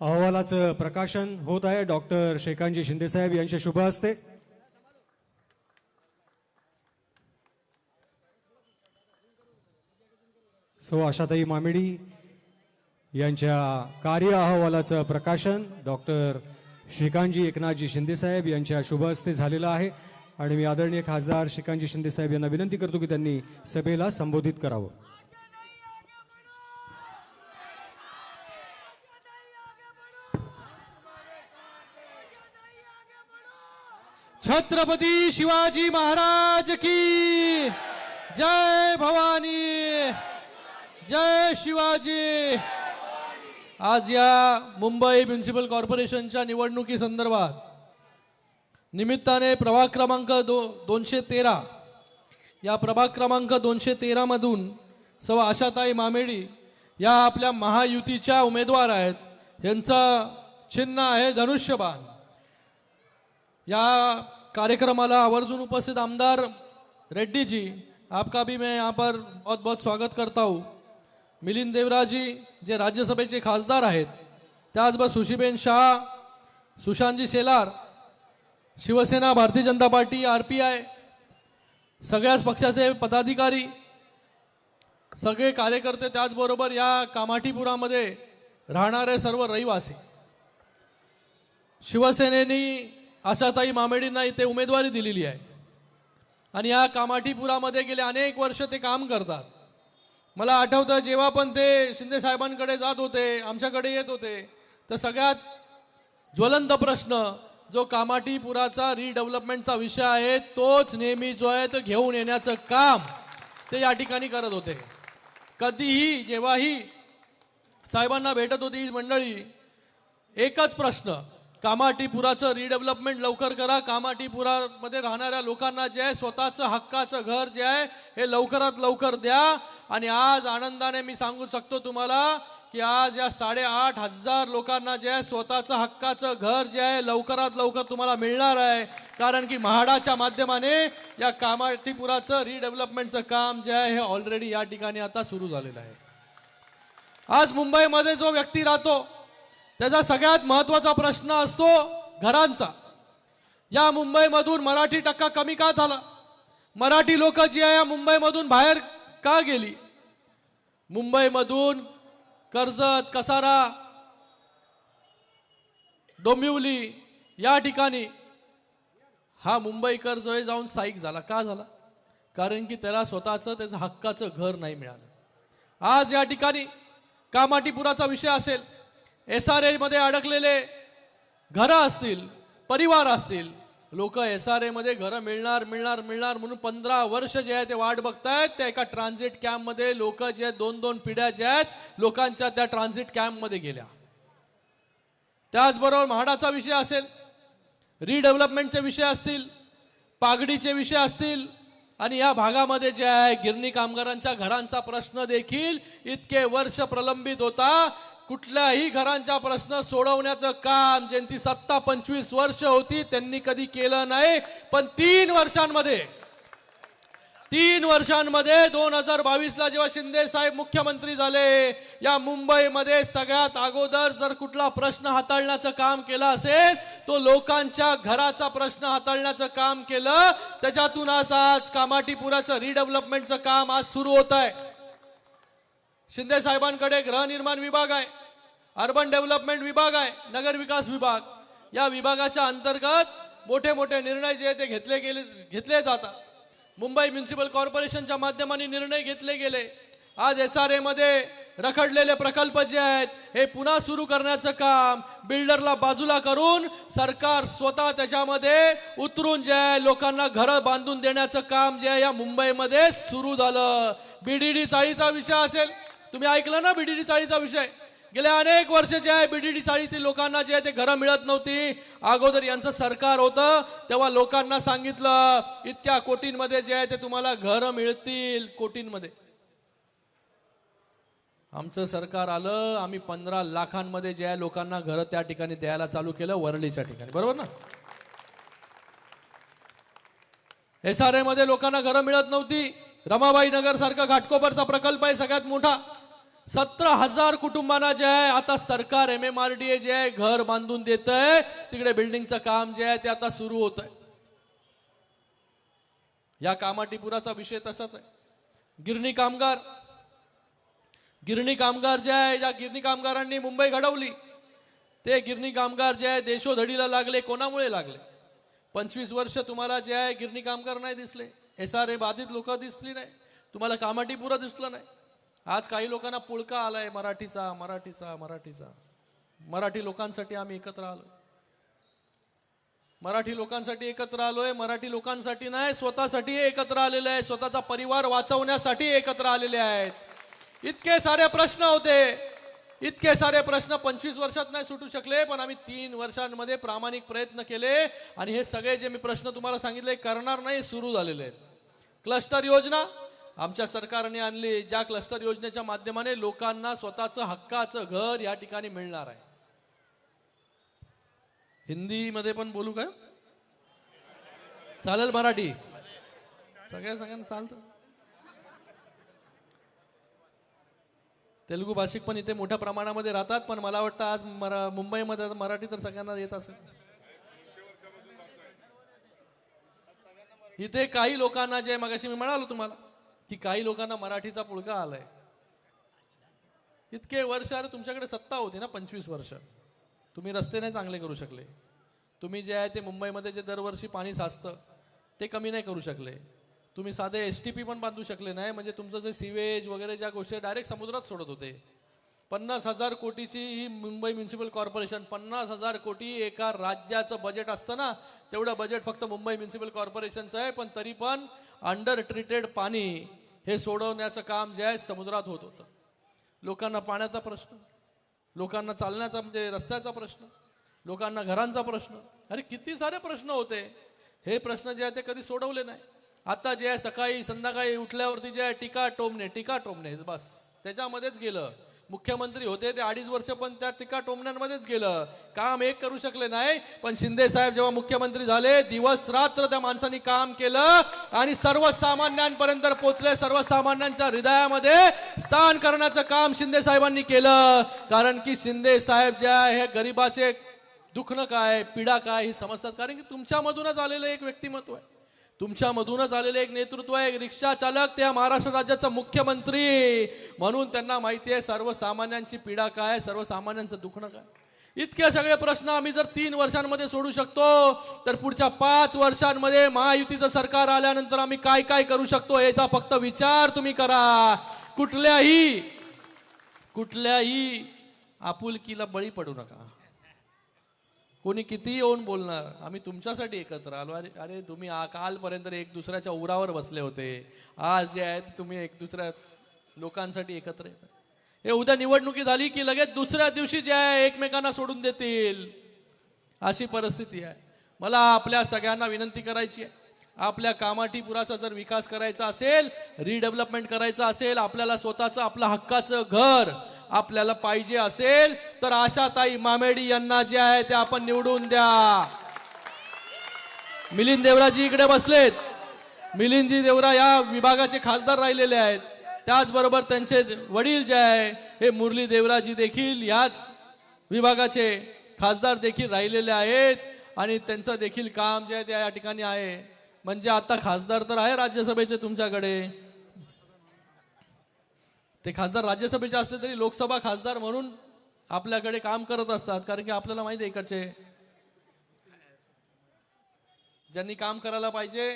अहवालाचं प्रकाशन होत आहे. डॉक्टर श्रीकांतजी शिंदेसाहेब यांच्या शुभ हस्ते. सो आशाताई मामिडी यांच्या कार्य अहवालाचं प्रकाशन डॉक्टर श्रीकांतजी एकनाथजी शिंदेसाहेब यांच्या शुभ हस्ते झालेलं आहे. आणि मी आदरणीय खासदार श्रीकांतजी शिंदेसाहेब यांना विनंती करतो की त्यांनी सभेला संबोधित करावं. छत्रपती शिवाजी महाराज की जय भवानी जय शिवाजी. आज या मुंबई म्युन्सिपल कॉर्पोरेशनच्या निवडणुकी संदर्भात निमित्ताने प्रभाग क्रमांक दो दोनशे तेरा या प्रभाग क्रमांक दोनशे तेरामधून सव आशाताई मामेडी या आपल्या महायुतीच्या उमेदवार आहेत. यांचा चिन्ह आहे धनुष्यबाण. या कार्यक्रमाला आवर्जून उपस्थित आमदार रेड्डी जी आपका भी मैं यहाँ पर बहुत बहुत स्वागत करता हूँ। मिलिंद देवराजी जे राज्यसभेचे खासदार आहेत त्याचबरोबर Sushiben Shah Sushant ji Shelar Shiv Sena Bharatiya Janata Party R P I सगळ्याच पक्षाचे पदाधिकारी सगळे कार्यकर्ते त्याचबरोबर या कामाठीपुरामध्ये राहणारे सर्व रहिवासी. शिवसेनेनी आशाताई मामेडींना इथे उमेदवारी दिलेली आहे. आणि या कामाठीपुरामध्ये गेले अनेक वर्ष ते काम करतात. मला आठवतं जेव्हा पण ते शिंदे साहेबांकडे जात होते आमच्याकडे येत होते तर सगळ्यात ज्वलंत प्रश्न जो कामाठीपुराचा रिडेव्हलपमेंटचा विषय आहे तोच नेहमी जो आहे तो घेऊन येण्याचं काम ते या ठिकाणी करत होते. कधीही जेव्हाही साहेबांना भेटत होती ही मंडळी एकच प्रश्न कामाटीपुराचं रिडेव्हलपमेंट लवकर करा. कामाटीपुरामध्ये राहणाऱ्या लोकांना जे आहे स्वतःचं हक्काचं घर जे आहे हे लवकरात लवकर द्या. आणि आज आनंदाने मी सांगू शकतो तुम्हाला की आज या साडेआठ हजार लोकांना जे आहे स्वतःचं हक्काचं घर जे आहे लवकरात लवकर तुम्हाला मिळणार आहे. कारण की म्हाडाच्या माध्यमाने या कामाटीपुराचं रिडेव्हलपमेंटचं काम जे आहे हे ऑलरेडी या ठिकाणी आता सुरू झालेलं आहे. आज मुंबईमध्ये जो व्यक्ती राहतो त्याचा सगळ्यात महत्त्वाचा प्रश्न असतो घरांचा. या मुंबईमधून मराठी टक्का कमी का झाला? मराठी लोक जी आहे या मुंबईमधून बाहेर का गेली? मुंबईमधून कर्जत कसारा डोंबिवली या ठिकाणी हा मुंबईकर जो आहे जाऊन स्थायिक झाला. का झाला? कारण की त्याला स्वतःचं त्याचं हक्काचं घर नाही मिळालं. आज या ठिकाणी कामाटीपुराचा विषय असेल. एस आरमध्ये अडकलेले घरं असतील परिवार असतील लोक एस आरमध्ये घरं मिळणार मिळणार मिळणार म्हणून पंधरा वर्ष जे आहे ते वाट बघतायत. त्या एका ट्रान्झिट कॅम्पमध्ये लोक जे आहेत दोन दोन पिढ्या ज्या आहेत लोकांच्या त्या ट्रान्झिट कॅम्पमध्ये गेल्या. त्याचबरोबर म्हाडाचा विषय असेल रिडेव्हलपमेंटचे विषय असतील पागडीचे विषय असतील आणि या भागामध्ये जे आहे गिरणी कामगारांच्या घरांचा प्रश्न देखील इतके वर्ष प्रलंबित होता. कुठल्याही घरांचा प्रश्न सोडवण्याचं काम ज्यांची सत्ता पंचवीस वर्ष होती त्यांनी कधी केलं नाही. पण तीन वर्षांमध्ये तीन वर्षांमध्ये दोन हजार बावीस ला जेव्हा शिंदे साहेब मुख्यमंत्री झाले या मुंबईमध्ये सगळ्यात अगोदर जर कुठला प्रश्न हाताळण्याचं काम केलं असेल तो लोकांच्या घराचा प्रश्न हाताळण्याचं काम केलं. त्याच्यातून आज आज कामाटीपुराचं रिडेव्हलपमेंटचं काम आज सुरू होत आहे. शिंदे साहेबांकडे गृहनिर्माण विभाग आहे अर्बन डेव्हलपमेंट विभाग आहे नगर विकास विभाग. या विभागाच्या अंतर्गत मोठे मोठे निर्णय जे ते घेतले गेले घेतले जातात. मुंबई म्युन्सिपल कॉर्पोरेशनच्या माध्यमाने निर्णय घेतले गेले. आज एस आरमध्ये रखडलेले प्रकल्प जे आहेत हे पुन्हा सुरू करण्याचं काम बिल्डरला बाजूला करून सरकार स्वतः त्याच्यामध्ये उतरून जे आहे लोकांना घरं बांधून देण्याचं काम जे आहे या मुंबईमध्ये सुरू झालं. बीडीडी चाळीचा विषय असेल. तुम्ही ऐकलं ना बीडीडी चाळीचा विषय? गेल्या अनेक वर्ष जे आहे बीडीडी चाळीतील लोकांना जे आहे ते घरं मिळत नव्हती. अगोदर यांचं सरकार होतं तेव्हा लोकांना सांगितलं इतक्या कोटींमध्ये जे आहे ते तुम्हाला घरं मिळतील कोटींमध्ये. आमचं सरकार आलं आम्ही पंधरा लाखांमध्ये जे आहे लोकांना घरं त्या ठिकाणी द्यायला चालू केलं वरळीच्या ठिकाणी. बरोबर ना? एस आरमध्ये लोकांना घरं मिळत नव्हती. रमाबाई नगर सारखा घाटकोपरचा प्रकल्प आहे सगळ्यात मोठा. सतरा हजार कुटुंबांना जे आहे आता सरकार M M R D A जे आहे घर बांधून देत आहे तिकडे बिल्डिंगचं काम जे आहे ते आता सुरू होत आहे या कामाटीपुराचा विषय तसाच आहे. गिरणी कामगार. गिरणी कामगार जे आहे या गिरणी कामगारांनी मुंबई घडवली. ते गिरणी कामगार जे आहे देशोधडीला लागले कोणामुळे लागले? पंचवीस वर्ष तुम्हाला जे आहे गिरणी कामगार नाही दिसले. एस आर ए बाधित लोक दिसली नाही. तुम्हाला कामाटीपुरा दिसलं नाही. आज काही लोकांना पुळका आलाय मराठीचा मराठीचा मराठीचा. मराठी लोकांसाठी आम्ही एकत्र आलो मराठी लोकांसाठी एकत्र आलोय मराठी लोकांसाठी नाही स्वतःसाठी एकत्र आलेले आहे स्वतःचा परिवार वाचवण्यासाठी एकत्र आलेले आहेत. इतके सारे प्रश्न होते. इतके सारे प्रश्न पंचवीस वर्षात नाही सुटू शकले पण आम्ही तीन वर्षांमध्ये प्रामाणिक प्रयत्न केले. आणि हे सगळे जे मी प्रश्न तुम्हाला सांगितले करणार नाही सुरू झालेले आहेत. क्लस्टर योजना आमच्या सरकारने आणली ज्या क्लस्टर योजनेच्या माध्यमाने लोकांना स्वतःचं हक्काचं घर या ठिकाणी मिळणार आहे. हिंदीमध्ये पण बोलू का? चालेल मराठी. सगळ्या सगळ्यांना चालतं. तेलुगू भाषिक पण इथे मोठ्या प्रमाणामध्ये राहतात पण मला वाटतं आज मरा मुंबईमध्ये मराठी तर सगळ्यांना येत असेल. इथे काही लोकांना जे मगाशी मी म्हणालो तुम्हाला की काही लोकांना मराठीचा पुळका आलाय. इतके वर्ष अरे तुमच्याकडे सत्ता होती ना पंचवीस वर्ष. तुम्ही रस्ते नाही चांगले करू शकले. तुम्ही जे आहे ते मुंबईमध्ये जे दरवर्षी पाणी साचतं ते कमी नाही करू शकले. तुम्ही साधे एस टी पी पण बांधू शकले नाही म्हणजे तुमचं जे सिवेज वगैरे ज्या गोष्टी डायरेक्ट समुद्रात सोडत होते. पन्नास हजार कोटीची ही मुंबई म्युन्सिपल कॉर्पोरेशन पन्नास हजार कोटी एका राज्याचं बजेट असतं ना तेवढं बजेट फक्त मुंबई म्युन्सिपल कॉर्पोरेशनचं आहे पण तरी पण अंडर ट्रीटेड पाणी हे सोडवण्याचं काम जे आहे समुद्रात होत होतं. लोकांना पाण्याचा प्रश्न लोकांना चालण्याचा म्हणजे रस्त्याचा प्रश्न लोकांना घरांचा प्रश्न अरे किती सारे प्रश्न होते. हे प्रश्न जे आहे ते कधी सोडवले नाही. आता जे आहे सकाळी संध्याकाळी उठल्यावरती जे आहे टीका टोमणे टीका टोमणे बस. त्याच्यामध्येच गेलं. मुख्यमंत्री होते ते अडीच वर्ष पण त्या टीका टोमण्यांमध्येच गेलं. काम एक करू शकले नाही पण शिंदे साहेब जेव्हा मुख्यमंत्री झाले दिवस रात्र त्या माणसांनी काम केलं आणि सर्वसामान्यांपर्यंत पोचले सर्वसामान्यांच्या हृदयामध्ये स्थान करण्याचं काम शिंदे साहेबांनी केलं. कारण की शिंदे साहेब जे आहे हे गरिबाचे दुखणं काय पीडा काय ही समजतात. कारण की तुमच्यामधूनच आलेलं एक व्यक्तिमत्व आहे. तुमच्यामधूनच आलेले एक नेतृत्व आहे एक रिक्षा चालक त्या महाराष्ट्र राज्याचा मुख्यमंत्री. म्हणून त्यांना माहिती आहे सर्वसामान्यांची पीडा काय सर्वसामान्यांचं दुखणं काय? इतके सगळे प्रश्न आम्ही जर तीन वर्षांमध्ये सोडू शकतो तर पुढच्या पाच वर्षांमध्ये महायुतीचं सरकार आल्यानंतर आम्ही काय काय करू शकतो याचा फक्त विचार तुम्ही करा. कुठल्याही कुठल्याही आपुलकीला बळी पडू नका. कोणी किती येऊन बोलणार आम्ही तुमच्यासाठी एकत्र आलो. अरे अरे तुम्ही कालपर्यंत एक दुसऱ्याच्या उरावर बसले होते. आज जे आहेत ते तुम्ही एक दुसऱ्या लोकांसाठी एकत्र येतात हे उद्या निवडणुकी झाली की लगेच दुसऱ्या दिवशी जे आहे एकमेकांना सोडून देतील. अशी परिस्थिती आहे. मला आपल्या सगळ्यांना विनंती करायची आहे. आपल्या कामाटीपुराचा जर विकास करायचा असेल रिडेव्हलपमेंट करायचं असेल आपल्याला स्वतःचं आपलं हक्काचं घर आपल्याला पाहिजे असेल तर आशाताई मामेडी यांना जे आहे ते आपण निवडून द्या. मिलिंद देवराजी इकडे बसलेत. मिलिंदी देवरा या विभागाचे खासदार राहिलेले आहेत. त्याचबरोबर त्यांचे वडील जे आहे हे मुरली देवराजी देखील याच विभागाचे खासदार देखील राहिलेले आहेत. आणि त्यांचं देखील काम जे आहे ते या ठिकाणी आहे. म्हणजे आता खासदार तर आहे राज्यसभेचे तुमच्याकडे. ते खासदार राज्यसभेचे असले तरी लोकसभा खासदार म्हणून आपल्याकडे काम करत असतात कारण की आपल्याला माहिती आहे इकडचे. ज्यांनी काम करायला पाहिजे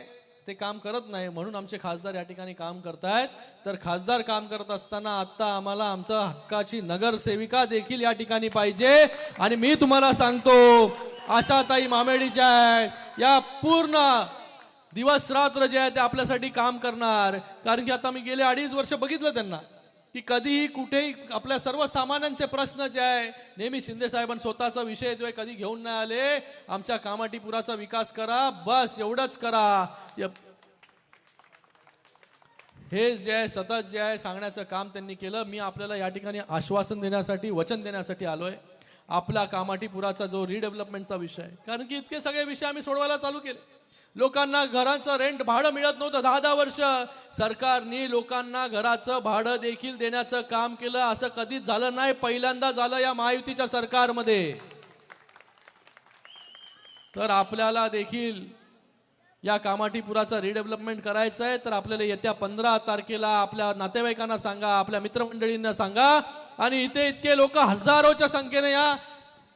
ते काम करत नाही म्हणून आमचे खासदार या ठिकाणी काम करतायत. तर खासदार काम करत असताना आता आम्हाला आमचा हक्काची नगरसेविका देखील या ठिकाणी पाहिजे. आणि मी तुम्हाला सांगतो आशाताई मामेडीच्या आहेत. या पूर्ण दिवस रात्र जे आहे ते आपल्यासाठी काम करणार. कारण की आता मी गेले अडीच वर्ष बघितलं त्यांना. की कधीही कुठेही आपल्या सर्वसामान्यांचे प्रश्न जे आहे नेहमी शिंदे साहेबांनी स्वतःचा विषय येतोय कधी घेऊन नाही आले. आमच्या कामाटीपुराचा विकास करा बस एवढंच करा. हे जे आहे सतत जे आहे सांगण्याचं काम त्यांनी केलं. मी आपल्याला या ठिकाणी आश्वासन देण्यासाठी वचन देण्यासाठी आलोय. आपला कामाटीपुराचा जो रिडेव्हलपमेंटचा विषय कारण की इतके सगळे विषय आम्ही सोडवायला चालू केले. लोकांना घराचं रेंट भाडं मिळत नव्हतं दहा दहा वर्ष. सरकारने लोकांना घराचं भाडं देखील देण्याचं काम केलं. असं कधीच झालं नाही. पहिल्यांदा झालं या महायुतीच्या सरकारमध्ये. तर आपल्याला देखील या कामाठीपुराचं रिडेव्हलपमेंट करायचं आहे. तर आपल्याला येत्या पंधरा तारखेला आपल्या नातेवाईकांना सांगा आपल्या मित्रमंडळींना सांगा. आणि इथे इतके लोक हजारोच्या संख्येने या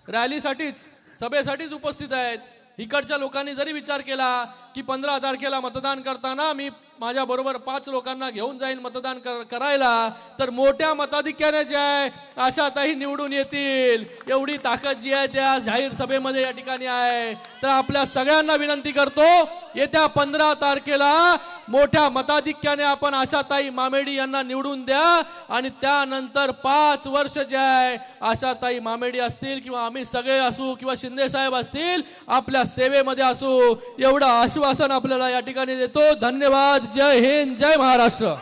रॅलीसाठीच सभेसाठीच उपस्थित आहेत. इकडच्या लोकांनी जरी विचार केला की पंधरा तारखेला मतदान करताना मी माझ्या बरोबर पाच लोकांना घेऊन जाईन मतदान कर- करायला तर मोठ्या मताधिक्याने जे आहे आशाताही निवडून येतील. एवढी ताकद जी आहे त्या जाहीर सभेमध्ये या ठिकाणी आहे. तर आपल्या सगळ्यांना विनंती करतो येत्या पंधरा तारखेला मोठ्या मताधिक्याने आपण आशाताई मामेडी यांना निवडून द्या. आणि त्यानंतर पाच वर्ष जे आहे आशाताई मामेडी असतील किंवा आम्ही सगळे असू किंवा शिंदे साहेब असतील आपल्या सेवेमध्ये असू. एवढं आश्वासन आपल्याला या ठिकाणी देतो. धन्यवाद. जय हिंद. जय महाराष्ट्र.